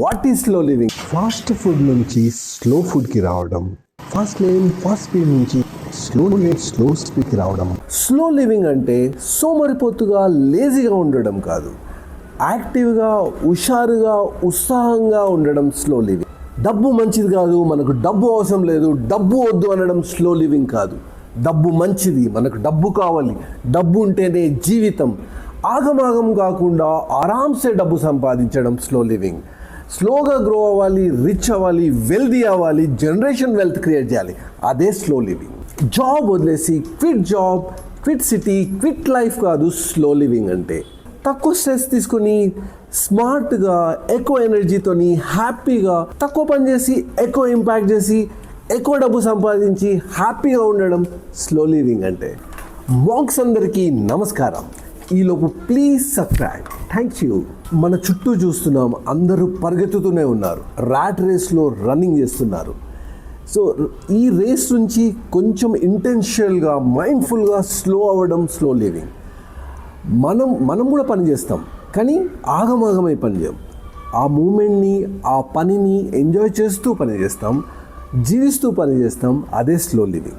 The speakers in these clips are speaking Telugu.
What is slow living? Fast food నుంచి స్లో ఫుడ్కి రావడం ఫాస్ట్ లేన్ ఫాస్ట్ స్పీడ్ నుంచి స్లో స్లో స్పీడ్కి రావడం. స్లో లివింగ్ అంటే సోమరిపోతుగా లేజీగా ఉండడం కాదు. యాక్టివ్గా హుషారుగా ఉత్సాహంగా ఉండడం స్లో లివింగ్. డబ్బు మంచిది కాదు మనకు డబ్బు అవసరం లేదు డబ్బు వద్దు అనడం స్లో లివింగ్ కాదు. డబ్బు మంచిది మనకు డబ్బు కావాలి. డబ్బు ఉంటేనే జీవితం. ఆగమాగం కాకుండా ఆరామ్సే డబ్బు సంపాదించడం స్లో లివింగ్. స్లోగా గ్రో అవ్వాలి రిచ్ అవ్వాలి వెల్దీ అవ్వాలి జనరేషన్ వెల్త్ క్రియేట్ చేయాలి. అదే స్లో లివింగ్ జాబ్ వదిలేసి quit job quit city quit life కాదు స్లో లివింగ్ అంటే. తక్కువ స్ట్రెస్ తీసుకొని స్మార్ట్గా ఎక్కువ ఎనర్జీతోని హ్యాపీగా తక్కువ పని చేసి ఎక్కువ ఇంపాక్ట్ చేసి ఎక్కువ డబ్బు సంపాదించి హ్యాపీగా ఉండడం స్లో లివింగ్ అంటే. మాక్స్ అందరికీ నమస్కారం. ఈలోపు ప్లీజ్ సబ్స్క్రైబ్ థ్యాంక్ యూ మన చుట్టూ చూస్తున్నాం. అందరూ పరిగెత్తుతూనే ఉన్నారు. ర్యాట్ రేస్లో రన్నింగ్ చేస్తున్నారు. సో ఈ రేస్ నుంచి కొంచెం ఇంటెన్షియల్గా మైండ్ఫుల్గా స్లో అవ్వడం స్లో లివింగ్ మనం మనం కూడా పని చేస్తాం. కానీ ఆగమాగమై పని చేయం. ఆ మూమెంట్ని ఆ పనిని ఎంజాయ్ చేస్తూ పని చేస్తాం. జీవిస్తూ పని చేస్తాం. అదే స్లో లివింగ్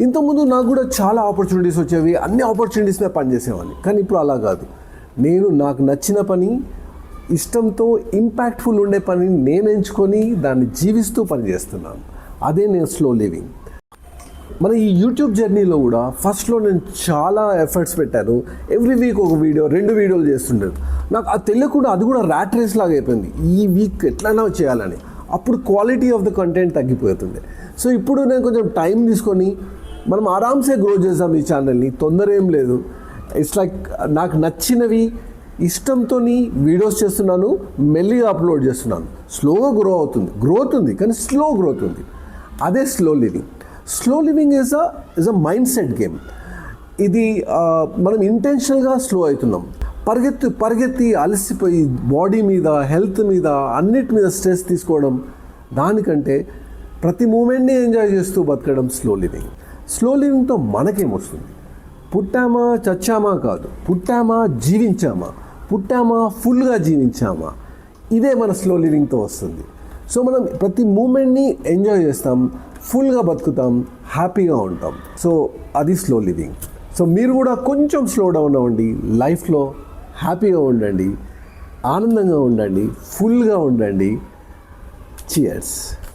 ఇంతకుముందు నాకు కూడా చాలా ఆపర్చునిటీస్ వచ్చేవి. అన్ని ఆపర్చునిటీస్ మీద పనిచేసేవాడిని కానీ ఇప్పుడు అలా కాదు. నేను నాకు నచ్చిన పని ఇష్టంతో ఇంపాక్ట్ఫుల్ ఉండే పనిని నేను ఎంచుకొని దాన్ని జీవిస్తూ పని చేస్తున్నాను అదే నేను స్లో లివింగ్ మన ఈ యూట్యూబ్ జర్నీలో కూడా ఫస్ట్లో నేను చాలా ఎఫర్ట్స్ పెట్టాను. ఎవ్రీ వీక్ ఒక వీడియో రెండు వీడియోలు చేస్తుంటాను నాకు అది తెలియకుండా అది కూడా ర్యాట్ రేస్ లాగా అయిపోయింది. ఈ వీక్ ఎట్లైనా చేయాలని. అప్పుడు క్వాలిటీ ఆఫ్ ద కంటెంట్ తగ్గిపోతుంది. సో ఇప్పుడు నేను కొంచెం టైం తీసుకొని మనం ఆరామ్సే గ్రో చేద్దాం ఈ ఛానల్ని తొందర ఏం లేదు. ఇట్స్ లైక్ నాకు నచ్చినవి ఇష్టంతో వీడియోస్ చేస్తున్నాను మెల్లిగా అప్లోడ్ చేస్తున్నాను. స్లోగా గ్రో అవుతుంది. గ్రోత్ ఉంది కానీ స్లో గ్రోత్ ఉంది. అదే slow living slow living is a is a mindset game ఇది మనం ఇంటెన్షనల్గా స్లో అవుతున్నాం. పరిగెత్తి పరిగెత్తి అలసిపోయి బాడీ మీద హెల్త్ మీద అన్నిటి మీద స్ట్రెస్ తీసుకోవడం దానికంటే ప్రతి మూమెంట్ని ఎంజాయ్ చేస్తూ బతకడం స్లో లివింగ్ స్లో లివింగ్తో మనకేమొస్తుంది పుట్టామా చచ్చామా కాదు. పుట్టామా జీవించామా. పుట్టామా ఫుల్గా జీవించామా. ఇదే మన స్లో లివింగ్తో వస్తుంది. సో మనం ప్రతి మూమెంట్ని ఎంజాయ్ చేస్తాం ఫుల్గా బతుకుతాం హ్యాపీగా ఉంటాం. సో అది స్లో లివింగ్. సో మీరు కూడా కొంచెం స్లో డౌన్ అవ్వండి లైఫ్లో హ్యాపీగా ఉండండి ఆనందంగా ఉండండి ఫుల్గా ఉండండి. చియర్స్